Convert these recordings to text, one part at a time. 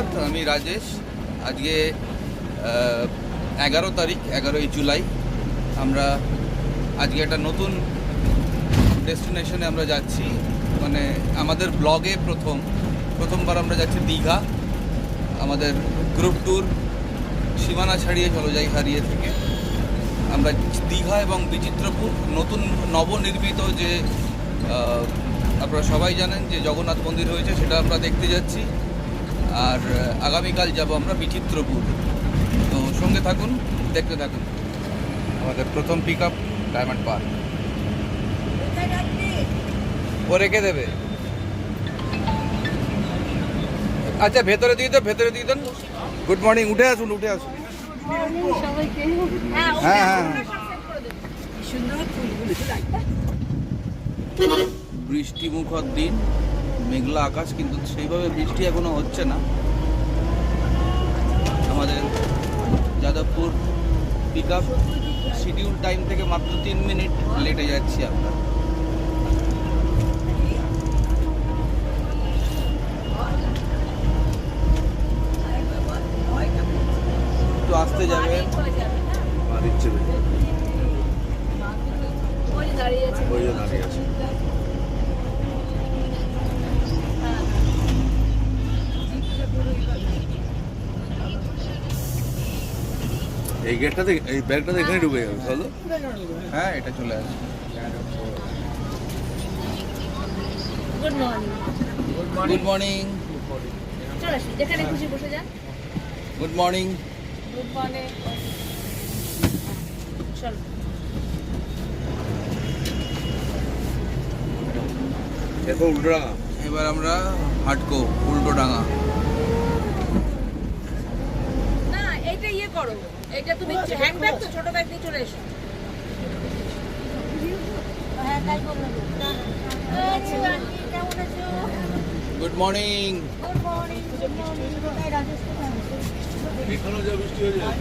সুপ্রভাত আমি রাজেশ। আজকে এগারো তারিখ, এগারোই জুলাই। আমরা আজকে একটা নতুন ডেস্টিনেশনে আমরা যাচ্ছি। মানে আমাদের ব্লগে প্রথম, প্রথমবার আমরা যাচ্ছি দীঘা। আমাদের গ্রুপ ট্যুর সীমানা ছাড়িয়ে চলো যাই হারিয়ে থেকে। আমরা দীঘা এবং বিচিত্রপুর, নতুন নবনির্মিত যে আপনারা সবাই জানেন যে জগন্নাথ মন্দির হয়েছে, সেটা আমরা দেখতে যাচ্ছি। আর আগামীকাল যাব আমরা বিচিত্রপুর। তো সঙ্গে থাকুন দেখতে থাকুন। আমাদের প্রথম পিক আপ ডায়মন্ড পার্ক ও রেখে দেবে? আচ্ছা ভেতরে দিয়ে দেন ভেতরে দিয়ে দেন। গুড মর্নিং উঠে আসুন উঠে আসুন। হ্যাঁ হ্যাঁ বৃষ্টি মুখর দিন। মেঘলা আকাশ, কিন্তু সেইভাবে বৃষ্টি এখনও হচ্ছে না। আমাদের Jadavpur pick up schedule time থেকে মাত্র তিন মিনিট লেটে যাচ্ছি আমরা একটু আসতে যাবে আর ইচ্ছে নেই ওই দাঁড়িয়ে আছে ওই জন্য দাঁড়িয়ে আছে এই গেটটা থেকে এই ব্যাগটা এখানে ঢুকে যাবে চলো। হ্যাঁ এটা চলে আসবে। গুড মর্নিং গুড মর্নিং চল যেখানে খুশি বসে যান গুড মর্নিং গুড মর্নিং চল। দেখো উল্টো এবার আমরা হাটকো উল্টো ডাঙা না এইটা ইয়ে করো। এইটা তুমি হ্যান্ড ব্যাগ তো ছোট ব্যাগ দিয়ে চলে এসো। হ্যাঁ তাই কেমন আছো good morning good morning good morning কোথায় রাজেশ কোথায় এখানেও যা বৃষ্টি হয়ে যায়।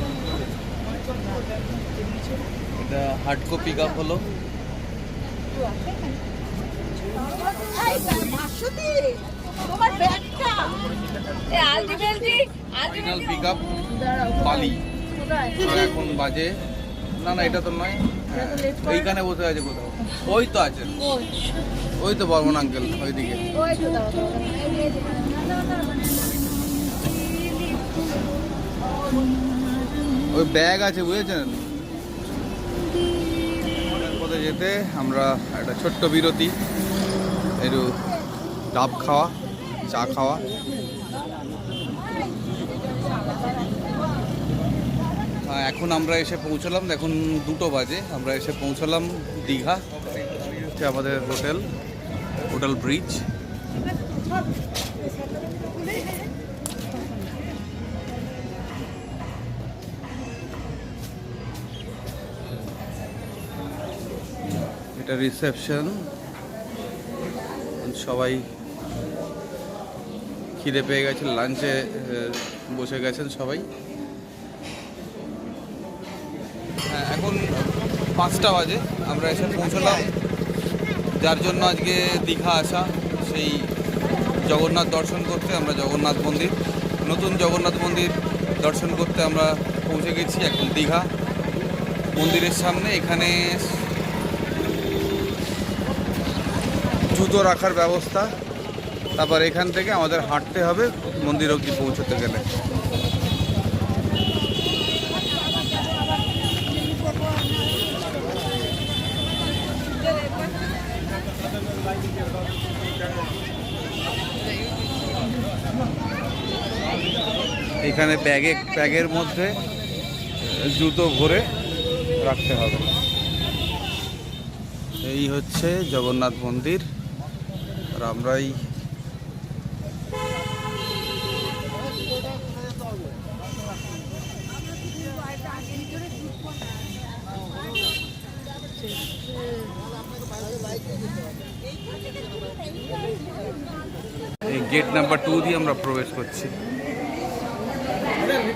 এটা হাটকো পিক আপ হলো। তোমার ব্যাগটা। এ ultimately final pick up Bally. এখন বাজে। না না এটা তো নয়। হ্যাঁ, এইখানে বসে আছে কোথাও। ওই তো আছে। ওই। তো বর্মন আঙ্কেল ওইদিকে। ওই না। ওই ব্যাগ আছে বুঝেছেন? পথে যেতে আমরা একটা ছোট্ট বিরতি। একটু ডাব খাওয়া চা খাওয়া। এখন আমরা এসে পৌঁছলাম। এখন দুটো বাজে। আমরা এসে পৌঁছলাম দীঘা, হচ্ছে আমাদের হোটেল হোটেল ব্রিজ। এটা রিসেপশন সবাই খিদে পেয়ে গেছে লাঞ্চে বসে গেছেন সবাই। এখন পাঁচটা বাজে। আমরা এসে পৌঁছলাম। যার জন্য আজকে দীঘা আসা, সেই জগন্নাথ দর্শন করতে আমরা জগন্নাথ মন্দির। নতুন জগন্নাথ মন্দির দর্শন করতে আমরা পৌঁছে গেছি এখন দীঘা মন্দিরের সামনে। এখানে জুতো রাখার ব্যবস্থা। তারপর এখান থেকে আমাদের হাঁটতে হবে মন্দির অবধি পৌঁছতে গেলে। এখানে ব্যাগে, ব্যাগের মধ্যে জুতো ভরে রাখতে হবে। এই হচ্ছে জগন্নাথ মন্দির, আর আমরাই এই গেট নাম্বার টু দিয়ে আমরা প্রবেশ করছি।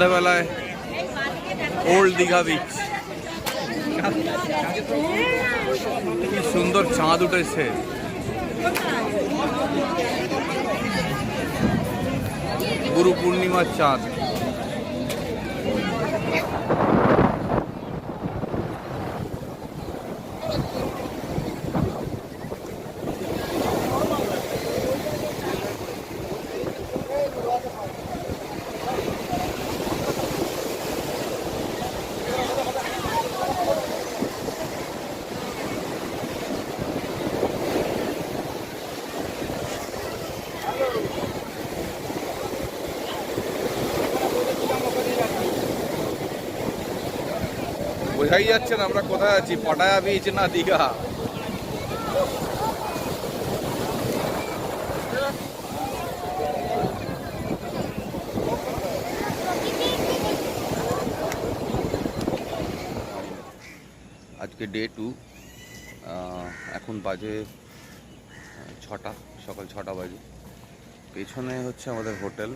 সন্ধ্যাবেলায় ওল্ড দীঘা বিচ কি সুন্দর চাঁদ উঠেছে। গুরু পূর্ণিমার চাঁদ। বোঝাই যাচ্ছে না, আমরা কোথায় আছি? পটায়া বিচ না দীঘা? আজকে ডে টু এখন বাজে ছটা, সকাল ছটা বাজে। পেছনে হচ্ছে আমাদের হোটেল,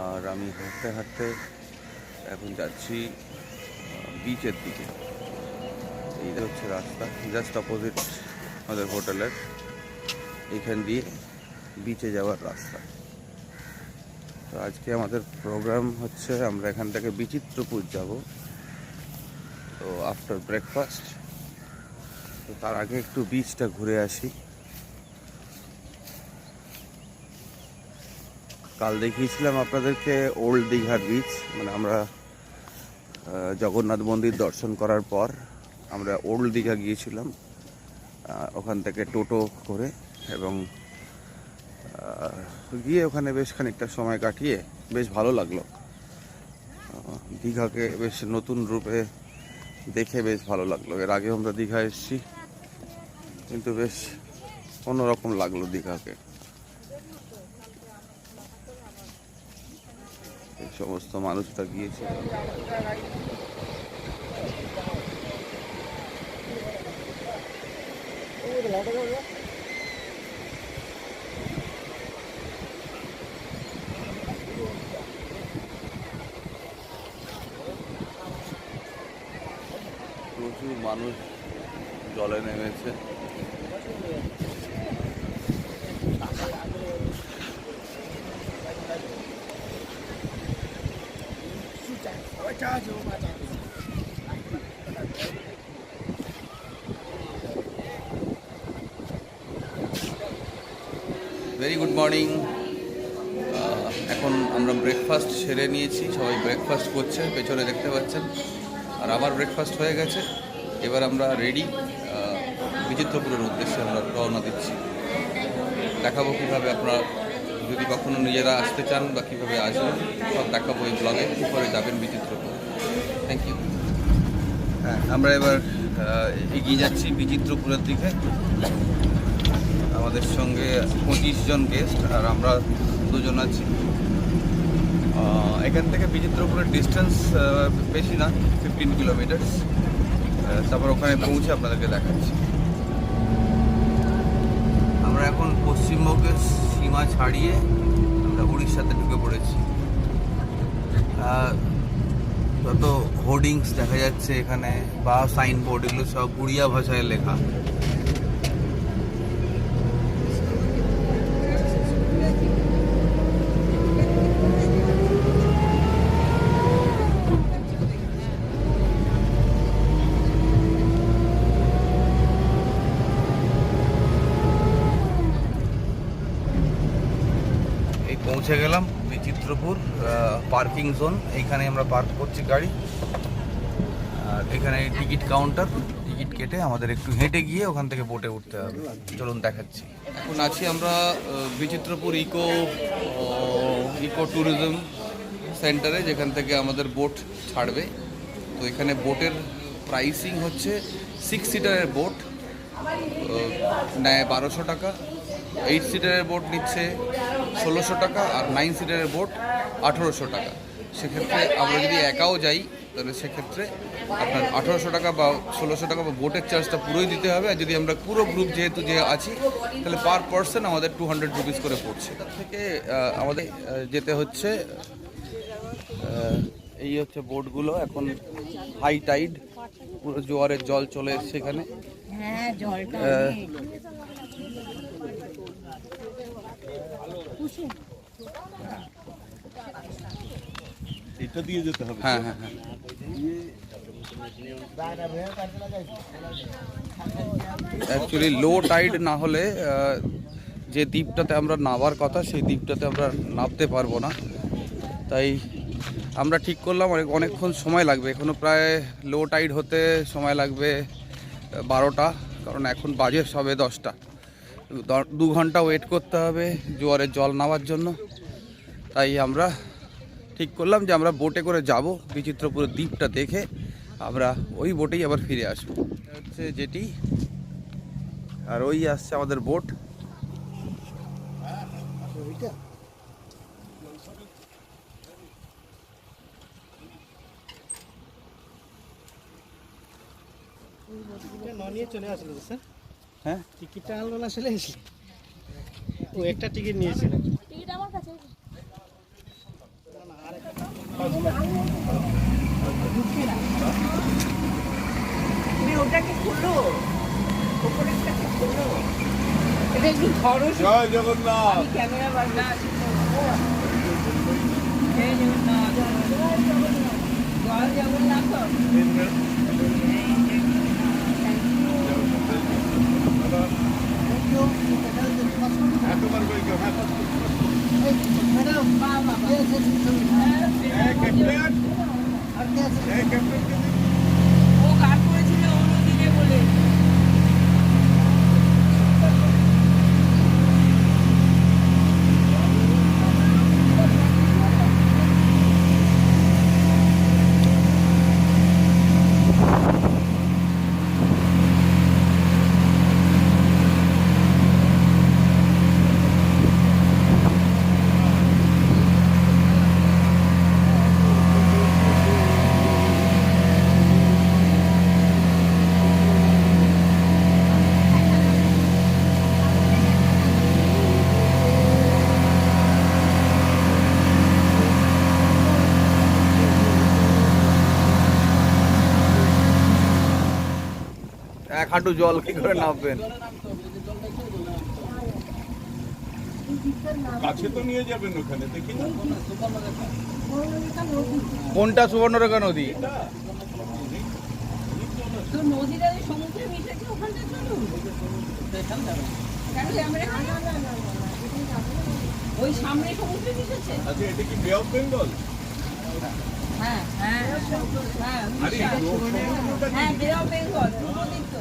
আর আমি হাঁটতে হাঁটতে এখন যাচ্ছি বিচের দিকে। এইটা হচ্ছে রাস্তা জাস্ট অপোজিট আমাদের হোটেলের এখান দিয়ে বিচে যাওয়ার রাস্তা। তো আজকে আমাদের প্রোগ্রাম হচ্ছে আমরা এখান থেকে বিচিত্রপুর যাব। তো আফটার ব্রেকফাস্ট তো তার আগে একটু বিচটা ঘুরে আসি। কাল দেখিয়েছিলাম আপনাদেরকে ওল্ড দীঘার বিচ মানে আমরা জগন্নাথ মন্দির দর্শন করার পর আমরা ওল্ড দীঘা গিয়েছিলাম ওখান থেকে টোটো করে এবং গিয়ে ওখানে বেশ খানিকটা সময় কাটিয়ে বেশ ভালো লাগল। দীঘাকে বেশ নতুন রূপে দেখে বেশ ভালো লাগল। এর আগে আমরা দীঘা এসেছি, কিন্তু বেশ অন্যরকম লাগল দীঘাকে। এই সমস্ত মানুষটা গিয়েছে। প্রচুর মানুষ জলে নেমেছে ভেরি গুড মর্নিং এখন আমরা ব্রেকফাস্ট সেরে নিয়েছি, সবাই ব্রেকফাস্ট করছে, পেছনে দেখতে পাচ্ছেন। আর আমার ব্রেকফাস্ট হয়ে গেছে। এবার আমরা রেডি বিচিত্রপুরের উদ্দেশ্যে আমরা রওনা দিচ্ছি। দেখাবো কীভাবে আপনারা, যদি কখনো নিজেরা আসতে চান বা কীভাবে আসবেন, সব দেখাবো এই ব্লগে কী করে যাবেন বিচিত্রপুর। থ্যাংক ইউ হ্যাঁ আমরা এবার এগিয়ে যাচ্ছি বিচিত্রপুরের দিকে। আমাদের সঙ্গে পঁচিশ জন গেস্ট আর আমরা দুজন আছি। এখান থেকে বিচিত্রপুরের ডিস্টেন্স বেশি না ফিফটিন কিলোমিটার্স তারপর ওখানে পৌঁছে আপনাদেরকে দেখাচ্ছি। আমরা এখন পশ্চিমবঙ্গের সীমা ছাড়িয়ে আমরা উড়িষ্যাতে ঢুকে পড়েছি। যত হোর্ডিংস দেখা যাচ্ছে এখানে, বা সাইনবোর্ড এগুলো সব উড়িয়া ভাষায় লেখা এই পৌঁছে গেলাম বিচিত্রপুর পার্কিং জোন। এইখানে আমরা পার্ক করছি গাড়ি। আর এখানে টিকিট কাউন্টার। টিকিট কেটে আমাদের একটু হেঁটে গিয়ে ওখান থেকে বোটে উঠতে হবে। চলুন দেখাচ্ছি। এখন আছি আমরা বিচিত্রপুর ইকো ইকো ট্যুরিজম সেন্টারে, যেখান থেকে আমাদের বোট ছাড়বে। তো এখানে বোটের প্রাইসিং হচ্ছে সিক্স সিটারের বোট নেয় বারোশো টাকা। এইট সিটারের বোট নিচ্ছে ষোলোশো টাকা আর নাইন সিটারের বোট আঠেরোশো টাকা। সেক্ষেত্রে আমরা যদি একাও যাই তাহলে সেক্ষেত্রে আপনার আঠেরোশো টাকা বা ষোলোশো টাকা বা বোটের চার্জটা পুরোই দিতে হবে। আর যদি আমরা পুরো গ্রুপ যেহেতু যে আছি তাহলে পার পার্সন আমাদের টু হান্ড্রেড রুপিস করে পড়ছে। তার থেকে আমাদের যেতে হচ্ছে এই হচ্ছে বোটগুলো এখন হাই টাইড পুরো জোয়ারের জল চলে এসছে এখানে। এটা দিয়ে যেতে হবে হ্যাঁ হ্যাঁ হ্যাঁ। অ্যাকচুয়ালি লো টাইড না হলে যে দ্বীপটাতে আমরা নামার কথা সেই দ্বীপটাতে আমরা নামতে পারব না। তাই আমরা ঠিক করলাম অনেক অনেকক্ষণ সময় লাগবে। এখনও প্রায় লো টাইড হতে সময় লাগবে বারোটা কারণ এখন বাজে সবে দশটা। দ- ঘণ্টা ওয়েট করতে হবে জোয়ারের জল নামার জন্য। তাই আমরা ঠিক করলাম যে আমরা বোটে করে যাব বিচিত্রপুরের দ্বীপটা দেখে। আমরা ওই বোটেই আবার ফিরে আসব। হচ্ছে যেটি, আর ওই আসছে আমাদের বোট নিয়ে চলে আসলো স্যার হ্যাঁ? টিকিটটা আনলো না চলে আসলে ও একটা টিকিট নিয়েছিল টিকিট আমার কাছে জয় জগন্নাথ। ক্যামেরা বাজনা। জয় জগন্নাথ। জয় জগন্নাথ। Hey, Captain! হাঁটু জল কি করে নামবেন? কাছে তো নিয়ে যাবেন ওখানে দেখি না। কোনটা? সুবর্ণরেখা নদী? ওই সামনে সমুদ্রে মিশেছে আচ্ছা এটা কি বে অফ বেঙ্গল হ্যাঁ হ্যাঁ হ্যাঁ হ্যাঁ বে অফ বেঙ্গল পূর্ব দিক তো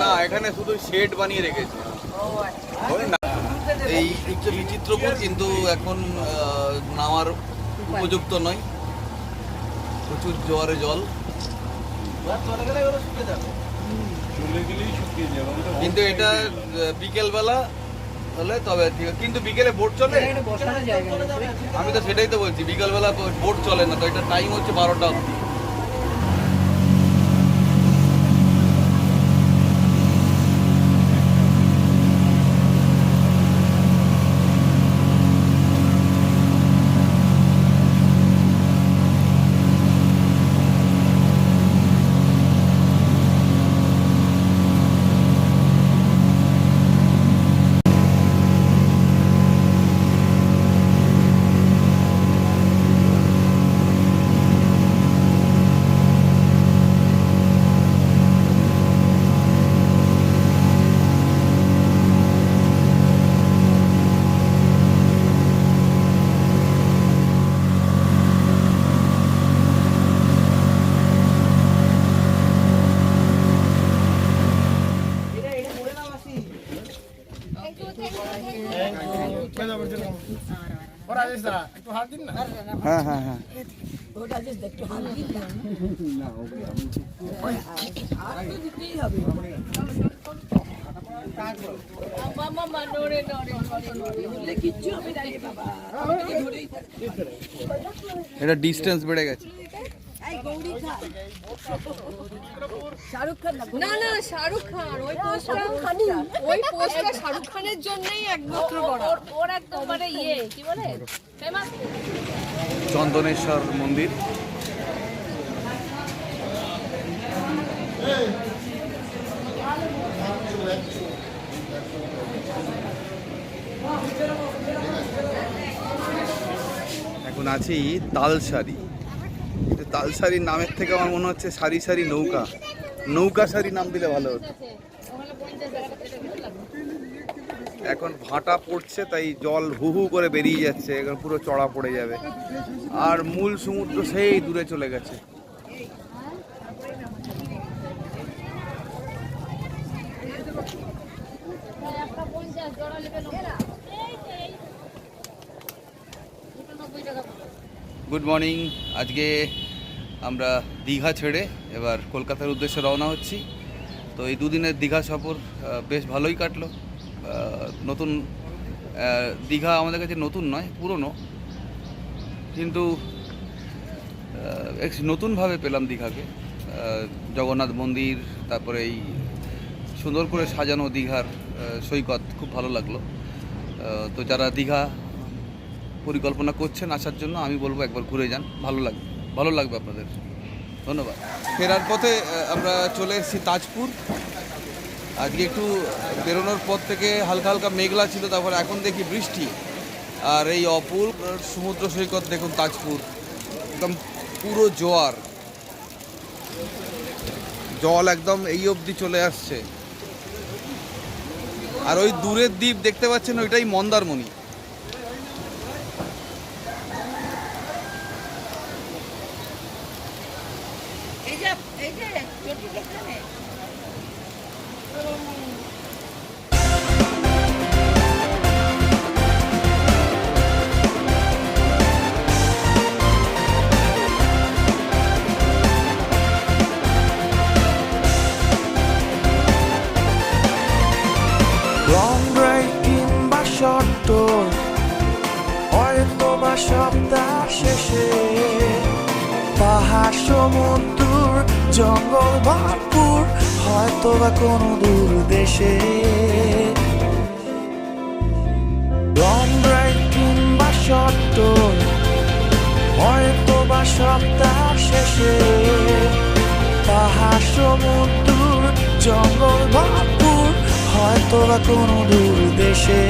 না, এখানে শুধু শেড বানিয়ে রেখেছে। এই হচ্ছে বিচিত্রপুর কিন্তু এখন নামার উপযুক্ত নয়। প্রচুর জোয়ারে জল। চলে গেলেই শুকিয়ে যাবে কিন্তু এটা বিকেল বিকেলবেলা হলে তবে। কিন্তু বিকেলে বোট চলে আমি তো সেটাই তো বলছি বিকেলবেলা বোট চলে না তো এটা টাইম হচ্ছে বারোটা অবধি এটা ডিস্টেন্স বেড়ে গেছে। না না শাহরুখ খান ওই পোস্টটা ওই পোস্টটা শাহরুখ খানের জন্যই একমাত্র ওর ওর একদম মানে ইয়ে কি বলে? চন্দনেশ্বর মন্দির। এখন আছি তালসারি কিন্তু শাড়ির নামের থেকে আমার মনে হচ্ছে সারি সারি নৌকা। নৌকা সারি নাম দিলে ভালো হতো। এখন ভাটা পড়ছে, তাই জল হু হু করে বেরিয়ে যাচ্ছে, এখন পুরো চড়া পড়ে যাবে। আর মূল সমুদ্র সেই দূরে চলে গেছে। গুড মর্নিং আজকে আমরা দীঘা ছেড়ে এবার কলকাতার উদ্দেশ্যে রওনা হচ্ছি। তো এই দুদিনের দীঘা সফর বেশ ভালোই কাটলো। নতুন দীঘা আমাদের কাছে নতুন নয়, পুরনো। কিন্তু নতুনভাবে পেলাম দীঘাকে। জগন্নাথ মন্দির, তারপরে এই সুন্দর করে সাজানো দীঘার সৈকত খুব ভালো লাগল। তো যারা দীঘা পরিকল্পনা করছেন আসার জন্য আমি বলব একবার ঘুরে যান, ভালো লাগবে। ভালো লাগবে আপনাদের। ধন্যবাদ। ফেরার পথে আমরা চলে এসেছি তাজপুর। আজকে একটু বেরোনোর পর থেকে হালকা হালকা মেঘলা ছিল, তারপর এখন দেখি বৃষ্টি। আর এই অপূর্ব সমুদ্র সৈকত দেখুন তাজপুর। একদম পুরো জোয়ার। জল একদম এই অবধি চলে আসছে। আর ওই দূরের দ্বীপ দেখতে পাচ্ছেন, ওইটাই মন্দারমণি। সপ্তাহ শেষে পাহাড়, সমুদ্র, জঙ্গল, ভরপুর হয়তো বা কোনো দূর দেশে। লং কিংবা শর্ট হয়তো বা সপ্তাহ শেষে পাহাড়, সমুদ্র, জঙ্গল, ভরপুর হয়তো বা কোনো দূর দেশে।